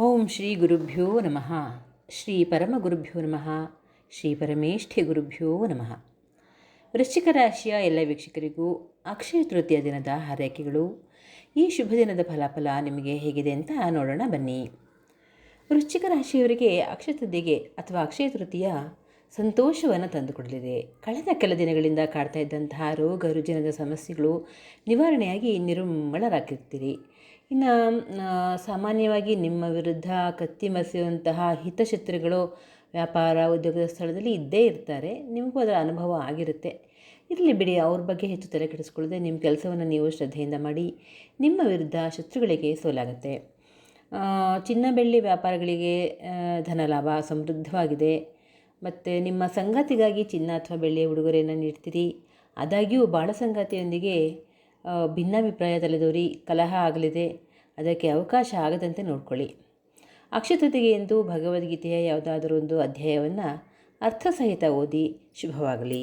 ಓಂ ಶ್ರೀ ಗುರುಭ್ಯೋ ನಮಃ. ಶ್ರೀ ಪರಮ ಗುರುಭ್ಯೋ ನಮಃ. ಶ್ರೀ ಪರಮೇಷ್ಠಿ ಗುರುಭ್ಯೋ ನಮಃ. ವೃಶ್ಚಿಕ ರಾಶಿಯ ಎಲ್ಲ ವೀಕ್ಷಕರಿಗೂ ಅಕ್ಷಯ ತೃತೀಯ ದಿನದ ಹಾರೈಕೆಗಳು. ಈ ಶುಭ ದಿನದ ಫಲಾಫಲ ನಿಮಗೆ ಹೇಗಿದೆ ಅಂತ ನೋಡೋಣ ಬನ್ನಿ. ವೃಶ್ಚಿಕ ರಾಶಿಯವರಿಗೆ ಅಕ್ಷಯ ಅಥವಾ ಅಕ್ಷಯ ತೃತೀಯ ಸಂತೋಷವನ್ನು ತಂದುಕೊಡಲಿದೆ. ಕಳೆದ ಕೆಲ ದಿನಗಳಿಂದ ಕಾಡ್ತಾ ಇದ್ದಂತಹ ರೋಗ ರುಜಿನದ ಸಮಸ್ಯೆಗಳು ನಿವಾರಣೆಯಾಗಿ ನಿರ್ಮಳರಾಗಿರ್ತೀರಿ ಇನ್ನು ಸಾಮಾನ್ಯವಾಗಿ ನಿಮ್ಮ ವಿರುದ್ಧ ಕತ್ತಿ ಮಸೆಯುವಂತಹ ಹಿತಶತ್ರುಗಳು ವ್ಯಾಪಾರ, ಉದ್ಯೋಗದ ಸ್ಥಳದಲ್ಲಿ ಇದ್ದೇ ಇರ್ತಾರೆ. ನಿಮಗೂ ಅದರ ಅನುಭವ ಆಗಿರುತ್ತೆ. ಇರಲಿ ಬಿಡಿ, ಅವ್ರ ಬಗ್ಗೆ ಹೆಚ್ಚು ತಲೆ ಕೆಡಿಸ್ಕೊಳ್ಳದೆ ನಿಮ್ಮ ಕೆಲಸವನ್ನು ನೀವು ಶ್ರದ್ಧೆಯಿಂದ ಮಾಡಿ, ನಿಮ್ಮ ವಿರುದ್ಧ ಶತ್ರುಗಳಿಗೆ ಸೋಲಾಗುತ್ತೆ. ಚಿನ್ನ ಬೆಳ್ಳಿ ವ್ಯಾಪಾರಗಳಿಗೆ ಧನಲಾಭ ಸಮೃದ್ಧವಾಗಿದೆ. ಮತ್ತು ನಿಮ್ಮ ಸಂಗಾತಿಗಾಗಿ ಚಿನ್ನ ಅಥವಾ ಬೆಳ್ಳಿಯ ಉಡುಗೊರೆಯನ್ನು ನೀಡ್ತೀರಿ. ಆದಾಗ್ಯೂ ಬಾಳ ಸಂಗಾತಿಯೊಂದಿಗೆ ಭಿನ್ನಾಭಿಪ್ರಾಯ ತಲೆದೋರಿ, ಕಲಹ ಆಗಲಿದೆ. ಅದಕ್ಕೆ ಅವಕಾಶ ಆಗದಂತೆ ನೋಡ್ಕೊಳ್ಳಿ. ಅಕ್ಷತತೆಗೆ ಎಂದು ಭಗವದ್ಗೀತೆಯ ಯಾವುದಾದರೂ ಒಂದು ಅಧ್ಯಾಯವನ್ನು ಅರ್ಥಸಹಿತ ಓದಿ ಶುಭವಾಗಲಿ.